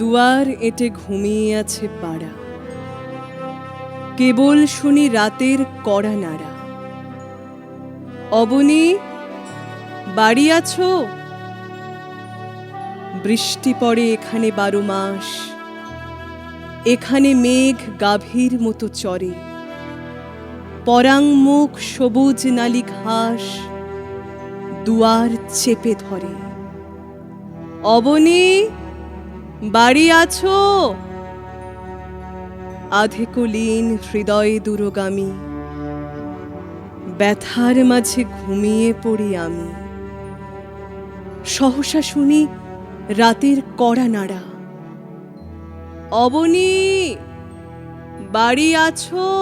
দুয়ার এঁটে ঘুমিয়ে আছে পাড়া। কেবল শুনি রাতের কড়া নাড়া। অবনী, বাড়ি আছো? বৃষ্টি পড়ে এখানে বারো মাস। এখানে মেঘ গাভীর মতো চরে। পরাং মুখ সবুজ নালি ঘাস, দুয়ার চেপে ধরে। অবনী বাড়ি আছো? আধেকলীন হৃদয় দূরগামী, ব্যথার মাঝে ঘুমিয়ে পড়ি আমি। সহসা শুনি রাতের কড়া নাড়া। অবনী, বাড়ি আছো?